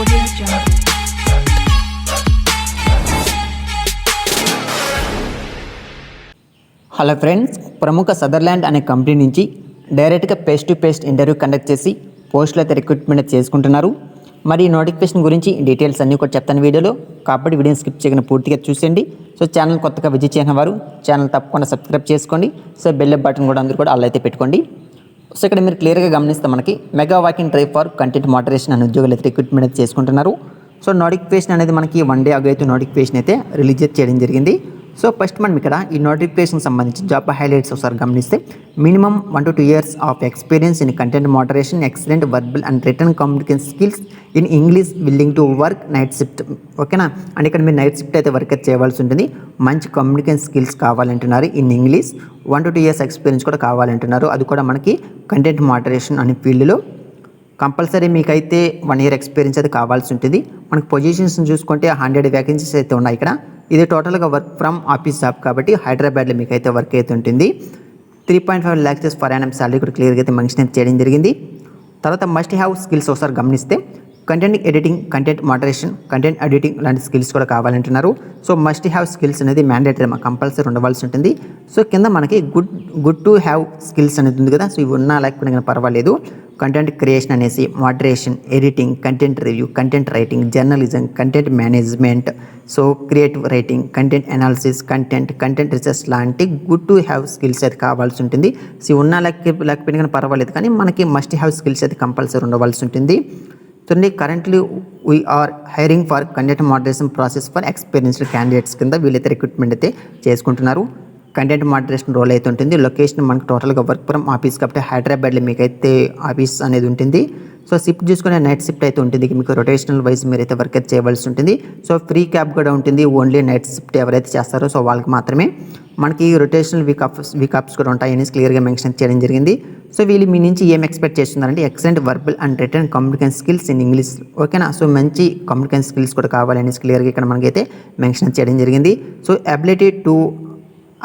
Hello friends ప్రముఖ Sutherland అనే company నుంచి డైరెక్ట్గా face to face interview conduct చేసి పోస్టులు అయితే రిక్రూట్మెంట్ చేసుకుంటున్నారు. మరి ఈ నోటిఫికేషన్ గురించి డీటెయిల్స్ అన్నీ కూడా చెప్తాను వీడియోలో. కాబట్టి వీడియోని స్కిప్ చేయకుండా పూర్తిగా చూసేయండి. సో ఛానల్ కొత్తగా విజిట్ చేసిన వారు ఛానల్ తప్పకుండా సబ్స్క్రైబ్ చేసుకోండి. సో బెల్ బటన్ కూడా అందరూ కూడా అలా అయితే పెట్టుకోండి. సో ఇక్కడ మీరు క్లియర్గా గమనిస్తే మనకి mega walking drive for content moderation అనే ఉద్యోగులు అయితే రిక్రూట్మెంట్ అయితే చేసుకుంటున్నారు. సో నోటిఫికేషన్ అనేది మనకి వన్ డే అగో అయితే నోటిఫికేషన్ అయితే రిలీజ్ చేయడం జరిగింది. సో ఫస్ట్ మనం ఇక్కడ ఈ నోటిఫికేషన్ సంబంధించి జాబ్ హైలైట్స్ ఒకసారి గమనిస్తే minimum one to two years of experience in content moderation excellent verbal and written communication skills in English willing to work night shift ఓకేనా అండ్ ఇక్కడ మీరు నైట్ షిఫ్ట్ అయితే వర్క్ చేయవలసి ఉంటుంది. మంచి కమ్యూనికేషన్ స్కిల్స్ కావాలంటున్నారు in English one to two years experience కూడా కావాలంటున్నారు. అది కూడా మనకి కంటెంట్ మోడరేషన్ అనే ఫీల్డ్లో కంపల్సరీ మీకైతే వన్ ఇయర్ ఎక్స్పీరియన్స్ అయితే కావాల్సి ఉంటుంది. మనకు పొజిషన్స్ చూసుకుంటే హండ్రెడ్ వేకెన్సీస్ అయితే ఉన్నాయి ఇక్కడ. ఇది టోటల్గా వర్క్ ఫ్రమ్ ఆఫీస్ జాబ్ కాబట్టి హైదరాబాద్లో మీకు అయితే వర్క్ అయితే ఉంటుంది. Three point five lakhs per annum salary కూడా క్లియర్గా అయితే మెన్షన్ అయితే చేయడం జరిగింది. తర్వాత మస్ట్ హ్యావ్ స్కిల్స్ ఒకసారి గమనిస్తే content editing content moderation content editing లాంటి స్కిల్స్ కూడా కావాలంటున్నారు. సో మస్ట్ హ్యావ్ స్కిల్స్ అనేది మ్యాండేటరీ మా కంపల్సరీ ఉండవలసి ఉంటుంది. సో కింద మనకి good good to have skills అనేది ఉంది కదా. సో ఇవి ఉన్నా లేకపోయినా కానీ పర్వాలేదు. కంటెంట్ క్రియేషన్ అనేసి moderation editing content review content writing journalism content management so creative writing content analysis content content research లాంటి గుడ్ టు హ్యావ్ స్కిల్స్ అయితే కావాల్సి ఉంటుంది. సో ఉన్నా లేక లేకపోయినా కానీ పర్వాలేదు. కానీ మనకి మస్ట్ హ్యావ్ స్కిల్స్ అయితే కంపల్సరీ ఉండవలసి ఉంటుంది. చూడండి currently we're hiring for content moderation process for experienced candidates కింద వీళ్ళైతే రిక్రూట్మెంట్ అయితే చేసుకుంటున్నారు. కంటెంట్ మోడరేషన్ రోల్ అయితే ఉంటుంది. లొకేషన్ మనకు టోటల్గా వర్క్ ఫ్రమ్ ఆఫీస్ కాబట్టి హైదరాబాద్లో మీకు అయితే ఆఫీస్ అనేది ఉంటుంది. సో షిఫ్ట్ చూసుకునే నైట్ షిఫ్ట్ అయితే ఉంటుంది. మీకు రొటేషనల్ వైజ్ మీరైతే వర్క్ అయితే చేయవలసి ఉంటుంది. సో ఫ్రీ క్యాబ్ కూడా ఉంటుంది. ఓన్లీ నైట్ షిఫ్ట్ ఎవరైతే చేస్తారో సో వాళ్ళకి మాత్రమే. మనకి rotational week off week offs కూడా ఉంటాయి. అనేసి క్లియర్గా మెన్షన్ చేయడం జరిగింది. సో వీళ్ళు మీ నుంచి ఏం ఎక్స్పెక్ట్ చేస్తున్నారంటే excellent verbal and written communication skills in English ఓకేనా సో మంచి కమ్యూనికేషన్ స్కిల్స్ కూడా కావాలనేసి క్లియర్గా ఇక్కడ మనకైతే మెన్షన్ చేయడం జరిగింది. So ability to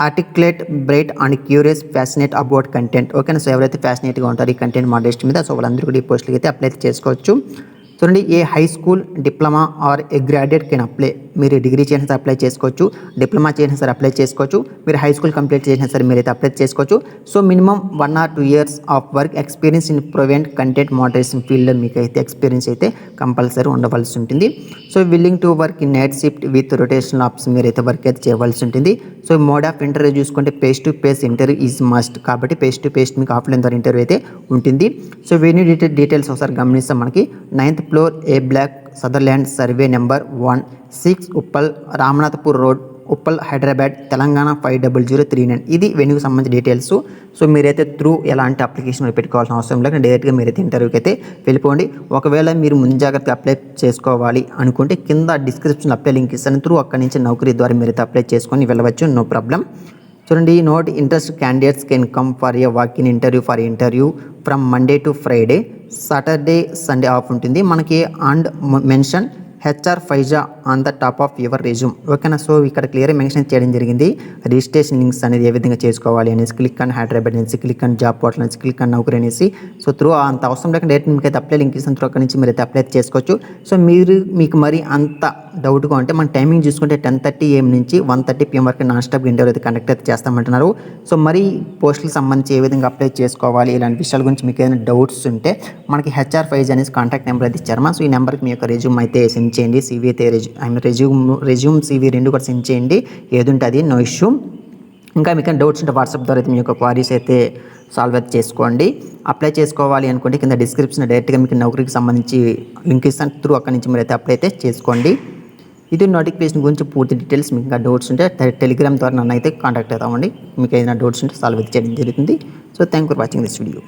articulate bright and curious fascinate about content ఓకేనా సో ఎవరైతే ఫ్యాసినేట్గా ఉంటారు ఈ కంటెంట్ మోడలిస్ట్ మీద సో వాళ్ళందరూ కూడా ఈ పోస్టులకి అయితే అప్లై చేసుకోవచ్చు. చూడండి a high school diploma or a graduate can apply మీరు డిగ్రీ చేసిన సార్ అప్లై చేసుకోవచ్చు డిప్లొమా చేసిన సరే అప్లై చేసుకోవచ్చు మీరు హై స్కూల్ కంప్లీట్ చేసిన సార్ మీరైతే అప్లై చేసుకోవచ్చు. So minimum one or two years of work experience in proven content moderation ఫీల్డ్లో మీకు అయితే ఎక్స్పీరియన్స్ అయితే కంపల్సరీ ఉండవలసి ఉంటుంది. So willing to work in night shift with rotational offs మీరైతే వర్క్ అయితే చేయవలసి ఉంటుంది. సో మోడ్ ఆఫ్ ఇంటర్వ్యూ చూసుకుంటే face to face interview is must కాబట్టి పేస్ టు పేస్ మీకు ఆఫ్లైన్ ద్వారా ఇంటర్వ్యూ అయితే ఉంటుంది. సో వెన్యూ డీటెయిల్ డీటెయిల్స్ ఒకసారి గమనిస్తాం మనకి ninth floor A block Sutherland survey number one six Uppal Ramanathapur road Uppal Hyderabad Telangana five double zero three nine. ఇది వెన్యూకి సంబంధించిన డీటెయిల్స్. సో మీరైతే త్రూ ఎలాంటి అప్లికేషన్ పెట్టుకోవాల్సిన అవసరం లేకుండా డైరెక్ట్గా మీరైతే ఇంటర్వ్యూకి అయితే వెళ్ళిపోండి. ఒకవేళ మీరు ముంజాగ్రత్తగా అప్లై చేసుకోవాలి అనుకుంటే కింద డిస్క్రిప్షన్ అప్లై లింక్ ఇస్తాను. త్రూ అక్కడి నుంచి నౌకరీ ద్వారా మీరైతే అప్లై చేసుకొని వెళ్ళవచ్చు. No problem. చూడండి note interest candidates can come for a walk in interview for interview from Monday to Friday Saturday Sunday off ఉంటుంది. మనకి and mention HR Faiza on the top of your resume ఓకేనా so ఇక్కడ clear mention చేయడం జరిగింది. Registration links అనేది ఏ విధంగా చేసుకోవాలి అనేసి క్లిక్ అండ్ హైదరాబాద్ అనేసి క్లిక్ అండ్ జాబ్ పోర్టల్ అనేసి క్లిక్ అండ్ నౌకరీ అనేసి. సో త్రూ అంత అవసరం లేకుండా డైరెక్ట్ మీకు అయితే అప్లై లింక్ ఇస్తాను త్రూ అక్కడ నుంచి మీరు అయితే అప్లై చేసుకోవచ్చు. సో మీరు మీకు మరి అంత డౌట్గా ఉంటే మన టైమింగ్ చూసుకుంటే టెన్ థర్టీ ఏఎం నుంచి వన్ థర్టీ పిఎం వరకు నాన్ స్టాప్ ఇంటర్వ్యూ అయితే కండక్ట్ అయితే చేస్తామంటున్నారు. సో మరి పోస్టులకు సంబంధించి ఏ విధంగా అప్లై చేసుకోవాలి ఇలాంటి విషయాల గురించి మీకు ఏదైనా డౌట్స్ ఉంటే మనకి హెచ్ఆర్ ఫైజ్ అనేసి కాంటాక్ట్ నెంబర్ అయితే ఇచ్చారు. సో ఈ నెంబర్కి మీ యొక్క రెజ్యూమ్ అయితే సెండ్ చేయండి. సీవీ అయితే resume I mean resume resume CV రెండు కూడా సెండ్ చేయండి. ఏది ఉంటుంది నో ఇష్యూ. ఇంకా మీకు డౌట్స్ ఉంటే వాట్సాప్ ద్వారా అయితే మీ యొక్క క్వారీస్ అయితే సాల్వ్ అయితే చేసుకోండి. అప్లై చేసుకోవాలి అనుకుంటే కింద డిస్క్రిప్షన్ డైరెక్ట్గా మీకు నౌకరీకి సంబంధించి లింక్ ఇస్తాను. త్రూ అక్కడి నుంచి మీరు అయితే అప్లై అయితే చేసుకోండి. ఇది నోటిఫికేషన్ గురించి పూర్తి డీటెయిల్స్ మీకు ఇంకా డౌట్స్ ఉంటే టెలిగ్రామ్ ద్వారా నన్ను అయితే కాంటాక్ట్ అవుతామండి. మీకు ఏదైనా డౌట్స్ ఉంటే సాల్వ్ చేయడం జరుగుతుంది. So thank for watching this video